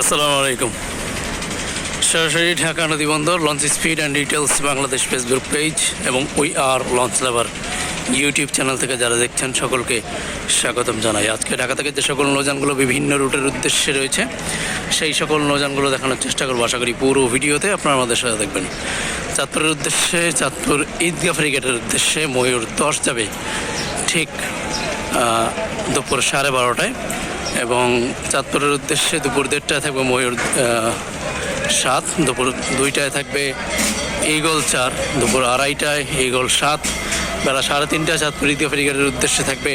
আসসালামু আলাইকুম। সরাসরি ঢাকা নদী বন্দর launch speed and details Bangladesh Facebook page এবং we are launch lover YouTube channel থেকে যারা দেখছেন, সকলকে স্বাগতম জানাই। আজকে ঢাকা থেকে যে সকল নৌযানগুলো বিভিন্ন রুটের উদ্দেশ্যে রয়েছে, সেই সকল নৌযানগুলো দেখানোর চেষ্টা করব। আশা করি পুরো ভিডিওতে আপনারা আমাদের সাথে দেখবেন। চাঁদপুরের উদ্দেশ্যে, চাঁদপুর ঈদগাহ ফ্রিগেটের উদ্দেশ্যে ময়ূর দশ যাবে ঠিক দুপুর সাড়ে বারোটায়। এবং চাঁদপুরের উদ্দেশ্যে দুপুর দেড়টায় থাকবে ময়ূর সাত, দুপুর দুইটায় থাকবে ইগল চার, দুপুর আড়াইটায় ইগল সাত, বেলা সাড়ে তিনটায় চাঁদপুর ঈদগাহ ফেরিঘাটের উদ্দেশ্যে থাকবে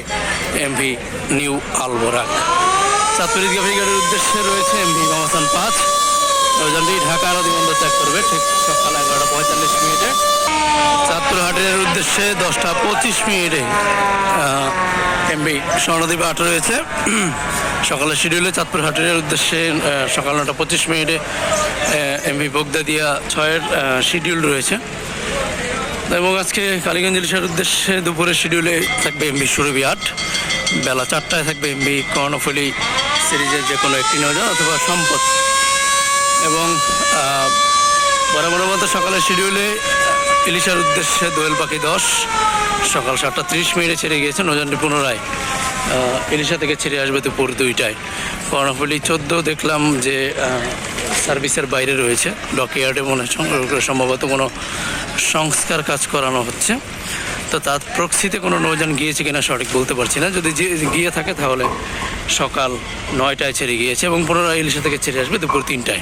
এমভি নিউ আলবোরাক। চাঁদপুর ঈদগাহ ফেরিঘাটের উদ্দেশ্যে রয়েছে এমভি মামাসান পাঁচ। নৌযানটি ঢাকা বন্দর ত্যাগ করবে, ঠিক সকাল এগারোটা পঁয়তাল্লিশ মিনিটে। চাঁদপুর হাটের উদ্দেশ্যে দশটা পঁচিশ মিনিটে এমবি স্বর্ণদ্বীপে আট রয়েছে। সকালের শিডিউলে চাঁদপুর হাটের উদ্দেশ্যে সকাল নটা পঁচিশ মিনিটে এমবি বগদা দিয়া ছয়ের শিডিউল রয়েছে। এবং আজকে কালীগঞ্জ ইলিশার উদ্দেশ্যে দুপুরের শিডিউলে থাকবে এমবি সুরভি আট বেলা চারটায় থাকবে এমবি কর্ণফুলি সিরিজের যে কোনো একটি নৌযান অথবা সম্পদ। এবং আহ, বরাবরের মতো সকালের শিডিউলে ইলিশার উদ্দেশ্যে দোয়েল পাখি দশ, সকাল সাতটা ত্রিশ মিনিটে ছেড়ে গিয়েছে নজনটি পুনরায় ইলিশা থেকে ছেড়ে আসবে দুপুর দুইটায়। কর্ণফুলি চোদ্দ দেখলাম যে সার্ভিসের বাইরে রয়েছে, ডকইয়ার্ডে মনে সম- সম্ভবত কোনো সংস্কার কাজ করানো হচ্ছে। তো তার প্রক্সিতে কোনো নৌযান গিয়েছে কিনা সঠিক বলতে পারছি না। যদি গিয়ে থাকে তাহলে সকাল নয়টায় ছেড়ে গিয়েছে এবং পুনরায় ইলিশা থেকে ছেড়ে আসবে দুপুর তিনটায়।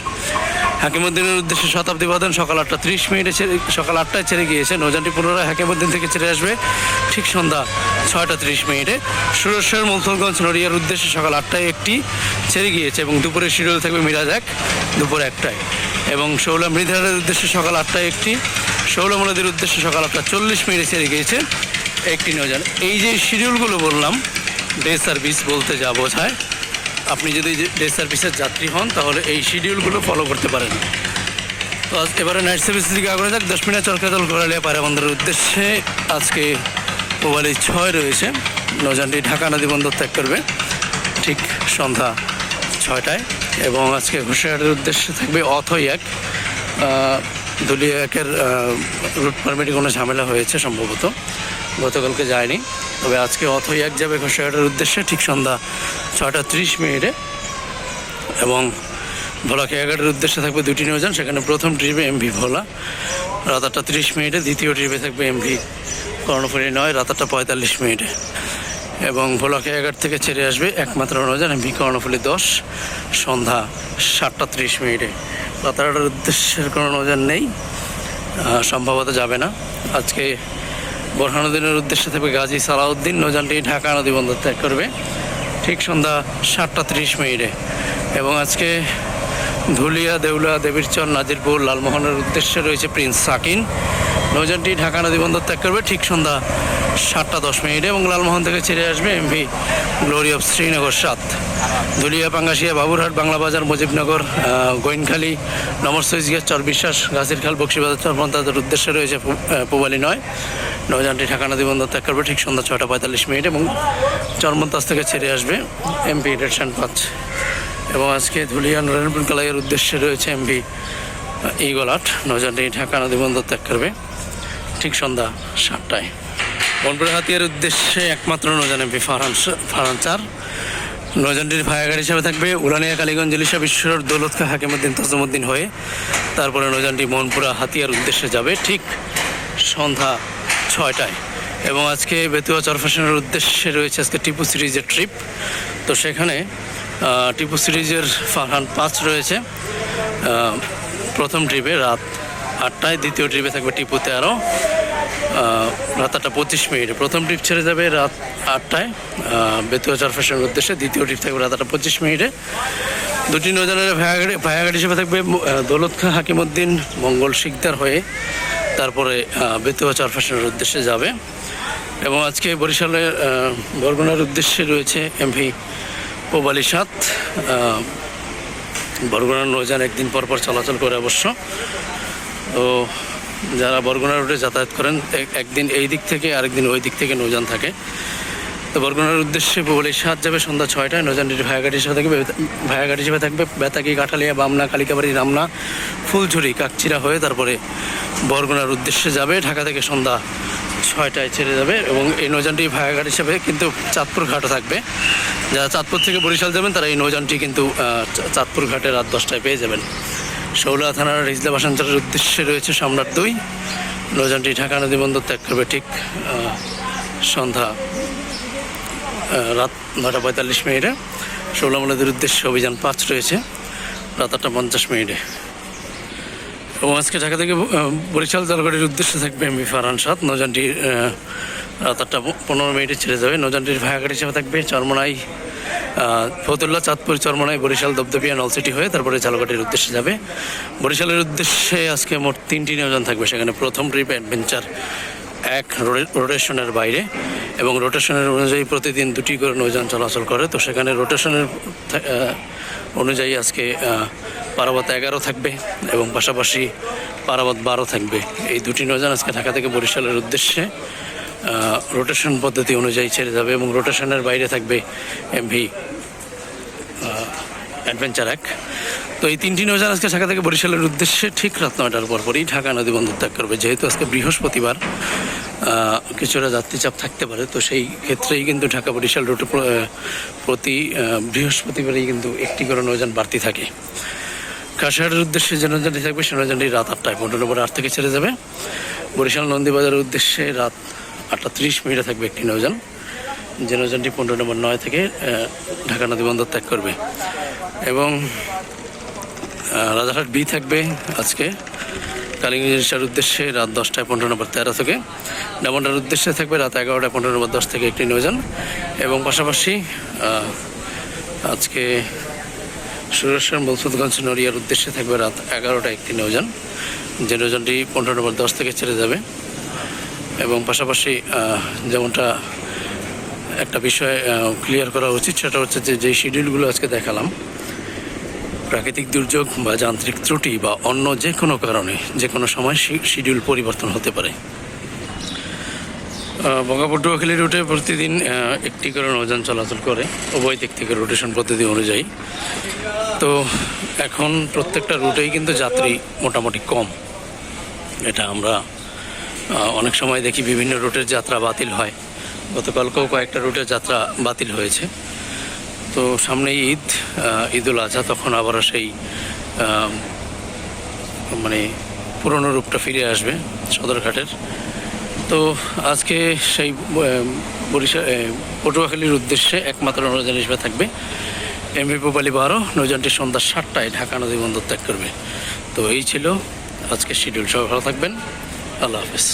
হাকিমুদ্দিনের উদ্দেশ্যে শতাব্দী বাদন সকাল আটটা ত্রিশ মিনিটে ছেড়ে সকাল আটটায় ছেড়ে গিয়েছে নৌযানটি পুনরায় হাকিমুদ্দিন থেকে ছেড়ে আসবে ঠিক সন্ধ্যা ছয়টা ত্রিশ মিনিটে। সুরেশ্বর মুলতনগঞ্জ নড়িয়ার উদ্দেশ্যে সকাল আটটায় একটি ছেড়ে গিয়েছে এবং দুপুরে শিডিউল থাকবে মিরাজ এক, দুপুর একটায়। এবং শৌলা মৃধারের উদ্দেশ্যে সকাল আটটায় একটি শৌলমলাদের উদ্দেশ্যে সকাল আটটা চল্লিশ মিনিটে ছেড়ে গিয়েছে একটি নৌযান। এই যে শিডিউলগুলো বললাম, ডে সার্ভিস বলতে যা বোঝায় আপনি যদি ডে সার্ভিসের যাত্রী হন, তাহলে এই শিডিউলগুলো ফলো করতে পারেন। তো আজ এবারে নাইট সার্ভিস দিকে আগে যাক দশ মিনিট চরকাদল গোড়ালিয়া পায়রা বন্দরের উদ্দেশ্যে আজকে মোবাইলে ছয় রয়েছে। নজানটি ঢাকা নদী বন্দর ত্যাগ করবে ঠিক সন্ধ্যা ছয়টায় এবং আজকে ঘোষাহাটের উদ্দেশ্যে থাকবে অথই এক। দলীয় একের রুট পারমিটে কোনো ঝামেলা হয়েছে সম্ভবত। গতকালকে যায়নি। তবে আজকে অথই এক যাবে ঘোষাহাটের উদ্দেশ্যে ঠিক সন্ধ্যা ছয়টা ত্রিশ মিনিটে। এবং ভোলা কেয়াঘাটের উদ্দেশ্যে থাকবে দুটি নৌযান সেখানে প্রথম ট্রিপে এমভি ভোলা। রাত আটটা তিরিশ মিনিটে, দ্বিতীয় ট্রিপে থাকবে এমভি কর্ণফুলি নয়, রাত আটটা পঁয়তাল্লিশ মিনিটে। এবং ভোলা কেয়াঘাট থেকে ছেড়ে আসবে একমাত্র নৌযান এমভি কর্ণফুলি দশ, সন্ধ্যা সাতটা তিরিশ মিনিটে। রাতারহাটের উদ্দেশ্যের কোনো নৌযান নেই সম্ভবত যাবে না। আজকে বোরহানুদ্দিনের উদ্দেশ্যে থাকবে গাজী সালাউদ্দিন নৌযানটি ঢাকা নদী বন্দর ত্যাগ করবে। ঠিক সন্ধ্যা সাতটা তিরিশ মিনিটে। এবং আজকে ধুলিয়া দেউলা দেবীরচর, নাজিরপুর, লালমোহনের উদ্দেশ্যে রয়েছে প্রিন্স সাকিন। নৌযানটি ঢাকা নদী বন্দর ত্যাগ করবে ঠিক সন্ধ্যা সাতটা দশ মিনিটে এবং লালমোহন থেকে ছেড়ে আসবে এমভি গ্লোরি অফ শ্রীনগর সাত। ধুলিয়া, পাঙ্গাসিয়া, বাবুরহাট বাংলা বাজার মুজিবনগর গোয়েনখালী নমর সুইচগেট চর বিশ্বাস গাছিরখাল, বক্সিবাজার চরপন্থাদের উদ্দেশ্যে রয়েছে পুবালি নয়। নৌযানটি ঢাকা নদী বন্দর ত্যাগ করবে, ঠিক সন্ধ্যা ছটা পঁয়তাল্লিশ মিনিট এবং চরমন্তাজ থেকে ছেড়ে আসবে এমপি রেডশন পাঁচ। এবং আজকে ধুলিয়া নারায়ণপুর কালাইয়ের উদ্দেশ্যে রয়েছে এমভি ইগল আট। নৌযানটি ঢাকা নদী বন্দর ত্যাগ করবে, ঠিক সন্ধ্যা সাতটায়। বনপুরা হাতিয়ার উদ্দেশ্যে একমাত্র নৌযান এমপি ফারহান ফারহান চার। ভায়াগাড়ি হিসাবে থাকবে উলানিয়া কালীগঞ্জ ইলিশা বিশ্বর দৌলত খা হাকিমুদ্দিন তাজমুদ্দিন হয়ে, তারপরে নৌযানটি মনপুরা হাতিয়ার উদ্দেশ্যে যাবে, ঠিক সন্ধ্যা ছয়টায়। এবং আজকে বেতুয়া চরফেশনের উদ্দেশ্যে রয়েছে আজকে টিপু সিরিজের ট্রিপ। তো সেখানে টিপু সিরিজের ফারহান পাঁচ রয়েছে। প্রথম ট্রিপে রাত আটটায়, দ্বিতীয় ট্রিপে থাকবে টিপু তেরো। রাত আটটা পঁচিশ মিনিটে। প্রথম ট্রিপ ছেড়ে যাবে রাত আটটায়। বেতুয়া চরফেশনের উদ্দেশ্যে দ্বিতীয় ট্রিপ থাকবে রাত আটটা পঁচিশ মিনিটে। দুটি নৌজানের ভায়াগাড়ি ভায়াগাড়ি হিসেবে থাকবে দৌলত খাঁ হাকিমুদ্দিন মঙ্গল শিকদার হয়ে, তারপরে বেতুয়া চরফেশনের উদ্দেশ্যে যাবে। এবং আজকে বরিশালের বরগুনার উদ্দেশ্যে রয়েছে এমভি পোবালি সাত বরগুনার নৌযান একদিন পর পর চলাচল করে অবশ্য। তো যারা বরগুনা রুটে যাতায়াত করেন এক- একদিন এই দিক থেকে, আরেকদিন ওই দিক থেকে নৌযান থাকে। তো বরগুনার উদ্দেশ্যে বলে সাত যাবে সন্ধ্যা ছয়টায়। নজানডির ভায়াঘাট হিসেবে থাকবে ভায়াঘাট হিসেবে থাকবে বেতাকি কাঠালিয়া, বামনা, কালিকাবাড়ি, রামনা, ফুলঝুরি, কাকচিরা হয়ে তারপরে বরগুনার উদ্দেশ্যে যাবে। ঢাকা থেকে সন্ধ্যা ছয়টায় ছেড়ে যাবে এবং এই নৌযানটি ভায়াঘাট হিসেবে কিন্তু চাঁদপুর ঘাটও থাকবে। যারা চাঁদপুর থেকে বরিশাল যাবেন, তারা এই নৌযানটি কিন্তু চাঁদপুর ঘাটে রাত দশটায় পেয়ে যাবেন। শৌলা থানার রিজলা বাসান্তরের উদ্দেশ্যে রয়েছে সম্রাট দুই। নৌযানটি ঢাকা নদী বন্দর ত্যাগ করবে ঠিক সন্ধ্যা রাত নটা পঁয়তাল্লিশ মিনিটে। ষোলাম নদীর উদ্দেশ্যে অভিযান পাঁচ রয়েছে। রাত আটটা পঞ্চাশ মিনিটে। এবং আজকে ঢাকা থেকে বরিশাল জলগাড়ির উদ্দেশ্যে থাকবে এমবি ফারহান সাত নৌযানটি আহ, রাত আটটা পনেরো মিনিটে ছেড়ে যাবে। নৌযানটির ভায়াঘাট হিসেবে থাকবে চরমনাই ফতুল্লা চাঁদপুর চরমনাই বরিশাল দবদবিয়া নলসিটি হয়ে তারপরে ঝালকাঠির উদ্দেশ্যে যাবে। বরিশালের উদ্দেশ্যে আজকে মোট তিনটি নৌযান থাকবে। সেখানে প্রথম ট্রিপ অ্যাডভেঞ্চার এক রোটে- রোটেশনের বাইরে এবং রোটেশনের অনুযায়ী প্রতিদিন দুটি করে নৌযান চলাচল করে। তো সেখানে রোটেশনের অনুযায়ী আজকে পারাবত এগারো থাকবে এবং পাশাপাশি পারাবত বারো থাকবে। এই দুটি নৌযান আজকে ঢাকা থেকে বরিশালের উদ্দেশ্যে রোটেশন পদ্ধতি অনুযায়ী ছেড়ে যাবে এবং রোটেশনের বাইরে থাকবে এমভি অ্যাডভেঞ্চার এক। তো এই তিনটি নৌযান আজকে ঢাকা থেকে বরিশালের উদ্দেশ্যে ঠিক রাত নয়টার পরপরই ঢাকা নদী বন্দর ত্যাগ করবে। যেহেতু আজকে বৃহস্পতিবার কিছুটা যাত্রীচাপ থাকতে পারে। তো সেই ক্ষেত্রেই কিন্তু ঢাকা বরিশাল রুটে প্রতি বৃহস্পতিবারেই কিন্তু একটি করে নৌযান বাড়তি থাকে। কাশিহাটের উদ্দেশ্যে যে নৌযানটি থাকবে, সে নৌযানটি রাত আটটায়, পনেরো নম্বর আট থেকে ছেড়ে যাবে। বরিশাল নন্দীবাজারের উদ্দেশ্যে রাত আটটা ত্রিশ মিনিটে থাকবে একটি নৌযান। যে নৌযানটি পনেরো নম্বর নয় থেকে ঢাকা নদী বন্দর ত্যাগ করবে। এবং রাজারহাট বি থাকবে আজকে। কালিঙ্গের উদ্দেশ্যে রাত দশটায় পনেরো নম্বর তেরো থেকে। ডামন্ডার উদ্দেশ্যে থাকবে রাত এগারোটায় পনেরো নম্বর দশ থেকে একটি নৌযান এবং পাশাপাশি আজকে সুরেশ্বর মলসুদগঞ্জ নড়িয়ার উদ্দেশ্যে থাকবে রাত এগারোটা একটি নৌযান যে নৌযানটি পনেরো নম্বর দশ থেকে ছেড়ে যাবে। এবং পাশাপাশি যেমনটা একটা বিষয় ক্লিয়ার করা উচিত, সেটা হচ্ছে যে যেই শিডিউলগুলো আজকে দেখালাম প্রাকৃতিক দুর্যোগ বা যান্ত্রিক ত্রুটি বা অন্য যে কোনো কারণে যে কোনো সময় শিডিউল পরিবর্তন হতে পারে। বঙ্গপটুয়াখালী রুটে প্রতিদিন একটি করে নৌযান চলাচল করে। উভয় দিক থেকে রোটেশন পদ্ধতি অনুযায়ী। তো এখন প্রত্যেকটা রুটেই কিন্তু যাত্রী মোটামুটি কম। এটা আমরা অনেক সময় দেখি বিভিন্ন রুটের যাত্রা বাতিল হয়। গতকালকেও কয়েকটা রুটের যাত্রা বাতিল হয়েছে। তো সামনে ঈদ ঈদুল আজহা, তখন আবারও সেই মানে পুরনো রূপটা ফিরে আসবে সদরঘাটের। তো আজকে সেই বরিশাল পটুয়াখালীর উদ্দেশ্যে একমাত্র নৌযান হিসেবে থাকবে এমভি পোপালি বারো। নৌযানটি সন্ধ্যা সাতটায় ঢাকা নদী বন্দর ত্যাগ করবে। তো এই ছিল আজকের শিডিউল সবাই ভালো থাকবেন। আল্লাহ হাফেজ।